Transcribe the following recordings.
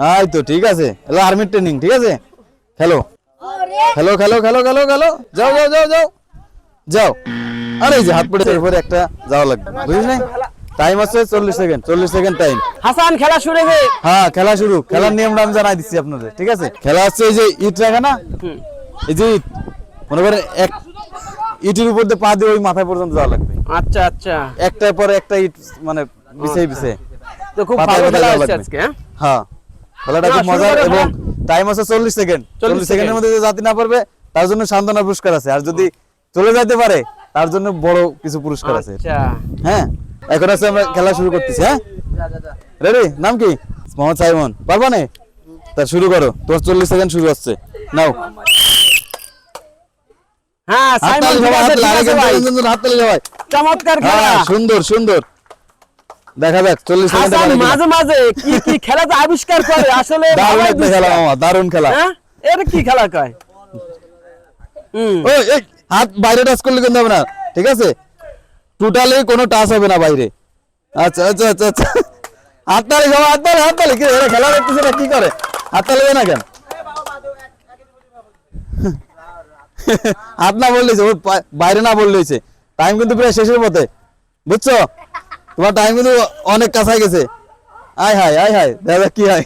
এই তো ঠিক আছে। এলো আর্মির ট্রেনিং ঠিক আছে? খেলো। খেলো খেলো খেলো খেলো খেলো। যাও যাও যাও যাও। যাও। আরে এই যে হাত পড়ে এরপরে একটা যাওয়া লাগবে। বুঝিস না টাইম আছে চল্লিশ সেকেন্ড চল্লিশ সেকেন্ড টাইম হাসান খেলা শুরু হয়ে হ্যাঁ খেলা শুরু। খেলার নিয়মটা আমি জানাই দিচ্ছি আপনাদের ঠিক আছে? খেলা হচ্ছে এই যে ইট রাখে না এই যে ইট। মনে করেন এক ইটের উপর দিয়ে পা দিয়ে ওই মাথায় পর্যন্ত যাওয়া লাগবে। আচ্ছা আচ্ছা। একটার পরে একটা ইট মানে বিছে বিছে। তো খুব ভালো খেলা হচ্ছে আজকে হ্যাঁ? হ্যাঁ। খেলাটা খুব মজার এবং টাইম আছে চল্লিশ সেকেন্ড চল্লিশ সেকেন্ডের মধ্যে যে জাতি না পারবে তার জন্য সান্ত্বনা পুরস্কার আছে। আর যদি চলে যেতে পারে তার জন্য বড় কিছু পুরস্কার আছে। আচ্ছা। হ্যাঁ এখন আছে আমরা খেলা শুরু করতেছি হ্যাঁ? রেডি নাম কি? মোহাম্মদ সাইমন। পারবা না? তা শুরু করো। তোমার চল্লিশ সেকেন্ড শুরু হচ্ছে নাও। হ্যাঁ সাইমন আরেকজন, হাততালি সবাই। চমৎকার খেলা। হ্যাঁ, সুন্দর সুন্দর। দেখা যাক চল্লিশ। মাঝে মাঝে কি কি খেলা যে আবিষ্কার করে? আসলে দারুণ একটা খেলা পারে। মামা দারুণ খেলা। হ্যাঁ? এটা কি খেলা কয়? ওই হাত বাইরে টাচ করলে কিন্তু হবে না ঠিক আছে? টোটালি কোনো টাচ হবে না বাইরে। আচ্ছা আচ্ছা আচ্ছা আচ্ছা। হাততালি সবাই হাততালি হাততালি কি খেলা দেখতেছে না কি করে? হাততালি না কেন? হাত না বললেছে ও বাইরে না বললেছে টাইম কিন্তু প্রায় শেষের পথে। বুঝছ? তোমার টাইম কিন্তু অনেক কাছাই গেছে। আয় হায় আয় হায় দেখা যাক কি হয়।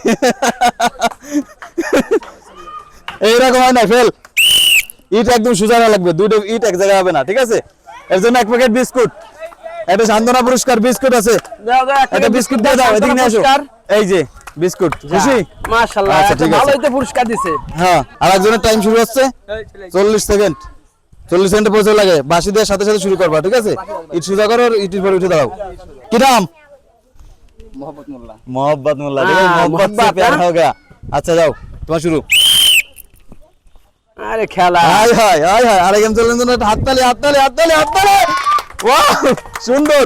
এইরকম হয় না ফেল। ইট একদম সোজা হওয়া লাগবে দুটো ইট এক জায়গায় হবে না ঠিক আছে? এর জন্য এক প্যাকেট বিস্কুট। একটা সান্ত্বনা পুরস্কার বিস্কুট আছে। একটা বিস্কুট দিয়ে দাও এদিকে নিয়ে আসো। এই যে বিস্কুট। খুশি? মাশাআল্লাহ আচ্ছা, ঠিক আছে। ভালোই তো পুরস্কার দিছে। হ্যাঁ আর একজনের টাইম শুরু হচ্ছে। চল্লিশ সেকেন্ড চল্লিশ সেকেন্ডে পৌঁছে লাগে। বাসি দেওয়ার সাথে সাথে শুরু করবা ঠিক আছে? ইট সোজা করো উঠে দাও কি নাম? মোহাম্মদ মোল্লা। মোহাম্মদ হ্যাঁ, হ্যাঁ। আচ্ছা যাও তোমার শুরু। আরে খেলা। আরে গেম চলেন তো হাততালি হাততালি হাততালি হাততালি। ওয়াও সুন্দর।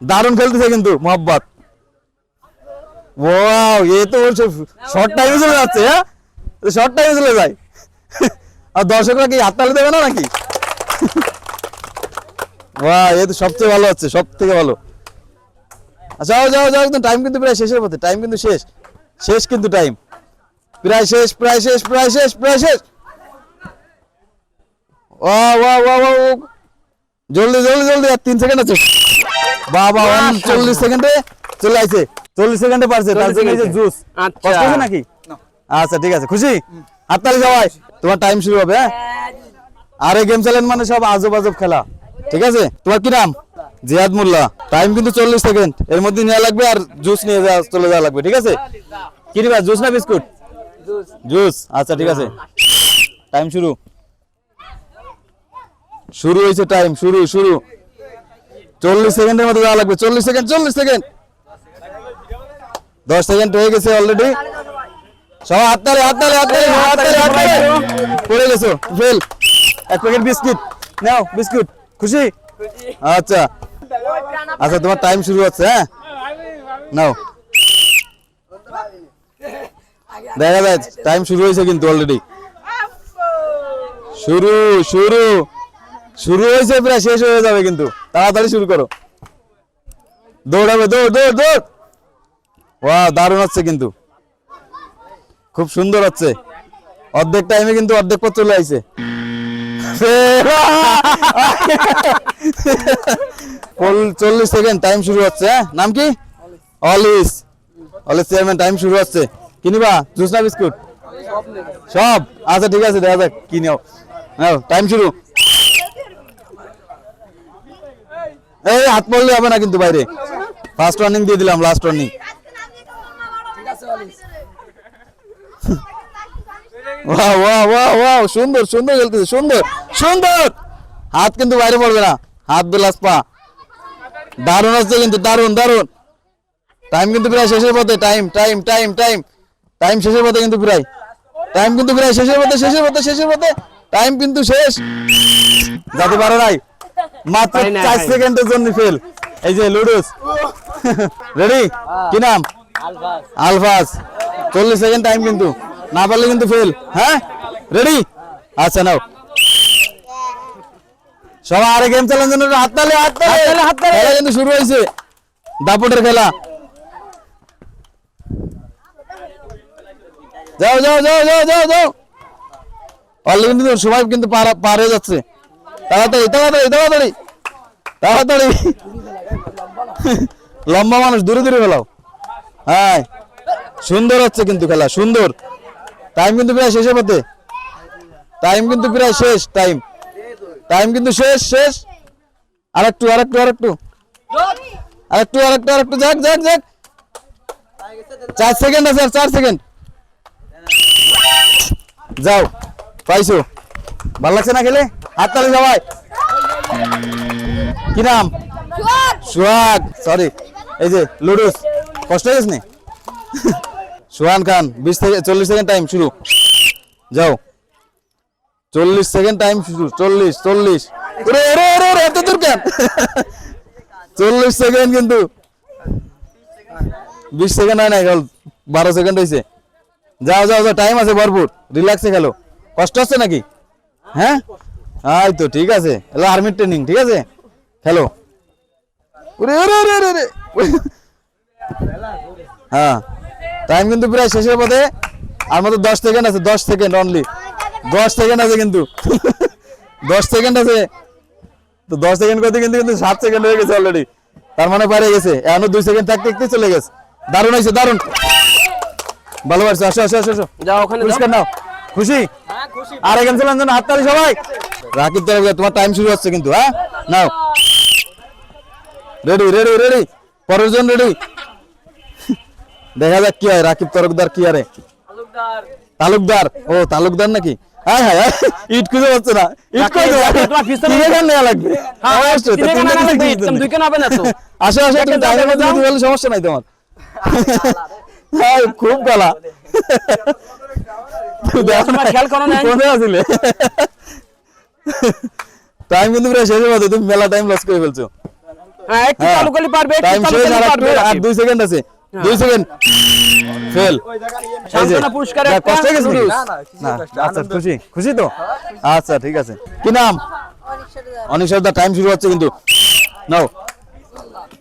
দারুণ খেলতেছে কিন্তু মোহাম্মদ। ওয়াও এ তো শর্ট টাইমে চলে যাচ্ছে হ্যাঁ? শর্ট টাইমে চলে যায়। আর দর্শকরা কি হাততালি দেবে না নাকি? ওয়াও এ তো সবচেয়ে ভালো হচ্ছে সব থেকে ভালো। আচ্ছা যাও যাও যাও একদম টাইম কিন্তু প্রায় শেষের পথে টাইম কিন্তু শেষ শেষ কিন্তু টাইম প্রায় শেষ প্রায় শেষ প্রায় শেষ প্রায় শেষ। ও ওয়া ওয়া ওয়া ও। জলদি জলদি জলদি আর তিন সেকেন্ড আছে। বাবা চল্লিশ সেকেন্ডে চলে আইছে চল্লিশ সেকেন্ডে পারছে তার জন্য জুস আচ্ছা। কষ্ট নাকি? আচ্ছা ঠিক আছে, খুশি? হাততালি সবাই, তোমার টাইম শুরু হবে হ্যাঁ? আর এই গেম চ্যালেঞ্জ মানে সব আজব আজব খেলা, ঠিক আছে? তোমার কি নাম? জিয়াদ মোল্লা। টাইম কিন্তু চল্লিশ সেকেন্ড এর মধ্যে নেওয়া লাগবে আর জুস নিয়ে যাওয়া, চলে যাওয়া লাগবে, ঠিক আছে? কি নিবা জুস না বিস্কুট? জুস আচ্ছা ঠিক আছে। টাইম শুরু। শুরু হয়েছে টাইম শুরু শুরু। চল্লিশ সেকেন্ডের মধ্যে যাওয়া লাগবে, চল্লিশ সেকেন্ড চল্লিশ সেকেন্ড দশ সেকেন্ড হয়ে গেছে অলরেডি সবাই হাততালি হাততালি হাততালি হাততালি হাততালি। পড়ে গেছো, ফেল। এক প্যাকেট বিস্কিট নাও বিস্কুট খুশি? আচ্ছা। আচ্ছা তোমার টাইম শুরু হচ্ছে হ্যাঁ? নাও। দেখা যায় টাইম শুরু হয়েছে কিন্তু অলরেডি শুরু শুরু। শুরু হয়েছে, প্রায় শেষ হয়ে যাবে কিন্তু। তাড়াতাড়ি শুরু করো। দৌড়াবে, দৌড় দৌড় দৌড়। ওয়া দারুণ হচ্ছে কিন্তু। খুব সুন্দর হচ্ছে। অর্ধেক টাইমে কিন্তু অর্ধেক পথ চলে আইছে। চল্লিশ সেকেন্ড টাইম শুরু হচ্ছে হ্যাঁ? নাম কি? অলিস। অলিস চেয়ারম্যান টাইম শুরু হচ্ছে। কিনিবা জুস না বিস্কুট? সব। আচ্ছা ঠিক আছে, দেখা যাক, কি নাও। টাইম শুরু। এই, হাত পড়লে হবে না কিন্তু বাইরে। ফার্স্ট ওয়ার্নিং দিয়ে দিলাম লাস্ট ওয়ার্নিং সুন্দর সুন্দর খেলতেছে সুন্দর সুন্দর। হাত কিন্তু বাইরে পড়বে না হাত বেলাস পা দারুণ হচ্ছে কিন্তু দারুণ দারুণ। টাইম কিন্তু প্রায় শেষের পথে time time time time time শেষের পথে কিন্তু প্রায়। টাইম কিন্তু প্রায় শেষের পথে শেষের পথে শেষের পথে। টাইম কিন্তু শেষ। যাতে পারে নাই। মাত্র চার। সেকেন্ডের জন্য ফেল এই যে লুডুস। রেডি কি নাম? আলফাস চল্লিশ সেকেন্ড টাইম কিন্তু। না পারলে কিন্তু ফেল হ্যাঁ? রেডি আচ্ছা নাও। সবাই আরে গেম চালানোর জন্য হাত তালে হাত তালে হাততালি, হাততালি। খেলা কিন্তু শুরু হয়েছে। দাপটের খেলা। যাও যাও যাও যাও যাও যাও। অলরেডি কিন্তু সময় কিন্তু পার পার হয়ে যাচ্ছে। তাড়াতাড়ি তাড়াতাড়ি তাড়াতাড়ি। তাড়াতাড়ি। লম্বা মানুষ দূরে দূরে ফেলাও হ্যাঁ। সুন্দর হচ্ছে কিন্তু খেলা সুন্দর। টাইম কিন্তু প্রায় শেষের পথে টাইম কিন্তু প্রায় শেষ টাইম টাইম কিন্তু শেষ শেষ। আরেকটু আরেকটু আর একটু আরেকটু আরেকটু। যাক যাক যাক। চার সেকেন্ড আছে আর চার সেকেন্ড যাও পাইছো। ভালো লাগছে না খেলে? হাততালি সবাই। কি নাম? সোহাগ। সরি এই যে লুডুস। কষ্ট হয়ে গেছে নি? সোহান খান, বিশ থেকে চল্লিশ সেকেন্ড টাইম শুরু। যাও। চল্লিশ সেকেন্ড টাইম শুরু। চল্লিশ চল্লিশ। চল্লিশ সেকেন্ড কিন্তু। বিশ সেকেন্ড হয় না বারো সেকেন্ড হয়েছে যাও যাও যাও টাইম আছে ভরপুর। রিল্যাক্সে খেলো। কষ্ট হচ্ছে নাকি? হ্যাঁ? এই তো, ঠিক আছে। হ্যালো আর্মির ট্রেনিং ঠিক আছে? খেলো। ওরে ওরে ওরে ওরে। হ্যাঁ। টাইম কিন্তু প্রায় শেষের পথে আর মতো দশ সেকেন্ড আছে দশ সেকেন্ড অনলি দশ সেকেন্ড আছে কিন্তু। দশ সেকেন্ড আছে। তো দশ সেকেন্ড করতে কিন্তু কিন্তু সাত সেকেন্ড হয়ে গেছে অলরেডি তার মানে পারে গেছে। এখনও দুই সেকেন্ড থাকতে থাকতে চলে গেছে। দারুণ হয়েছে দারুণ। ভালো পারছ আসো আসো আসো আসো। যাও ওখানে পুরস্কার নাও। খুশি? আর এখানে ছিলাম জন্য হাততালি সবাই? রাকিব তাহলে তোমার টাইম শুরু হচ্ছে কিন্তু হ্যাঁ? নাও। রেডি রেডি রেডি পরের জন রেডি দেখা যাক কি হয় রাকিব তরকদার কি আরে তালুকদার ও তালুকদার নাকি? হ্যাঁ হ্যাঁ ইট খুঁজে পাচ্ছে না ইট লাগবে। হ্যাঁ? আসো আসো তুমি সমস্যা নাই তোমার। হ্যাঁ খুব গলা। টাইম কিন্তু প্রায় শেষের তুমি মেলা টাইম লস করে ফেলছো। হ্যাঁ, একটু চালু করলে পারবে, টাইম শেষ আর। দুই সেকেন্ড আছে। দুই সেকেন্ড ফেল। পুরস্কার কষ্ট গেছে না আচ্ছা খুশি? খুশি তো? আচ্ছা ঠিক আছে। কি নাম? অনিক সর্দার। টাইম শুরু হচ্ছে কিন্তু। নাও।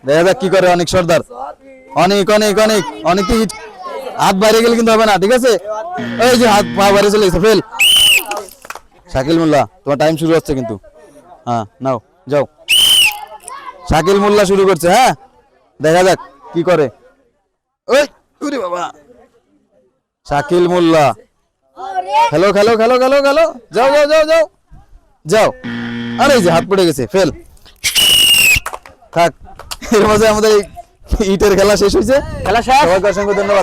দেখা যাক কি করে অনিক সর্দার। অনেক অনেক অনেক। হাত বাইরে গেলে কিন্তু হবে না ঠিক আছে? এই যে হাত পা বাইরে চলে গেছে ফেল। শাকিল মোল্লা তোমার টাইম শুরু হচ্ছে কিন্তু। হ্যাঁ নাও যাও। শাকিল মোল্লা শুরু করছে হ্যাঁ? দেখা যাক কি করে। ওই ওরে বাবা। শাকিল মোল্লা। খেলো খেলো খেলো খেলো খেলো। যাও যাও যাও যাও। যাও। আরে এই যে হাত পড়ে গেছে ফেল। থাক এর মাঝে আমাদের এই ইটের খেলা শেষ হয়েছে। খেলা শেষ। সবাইকে অসংখ্য ধন্যবাদ।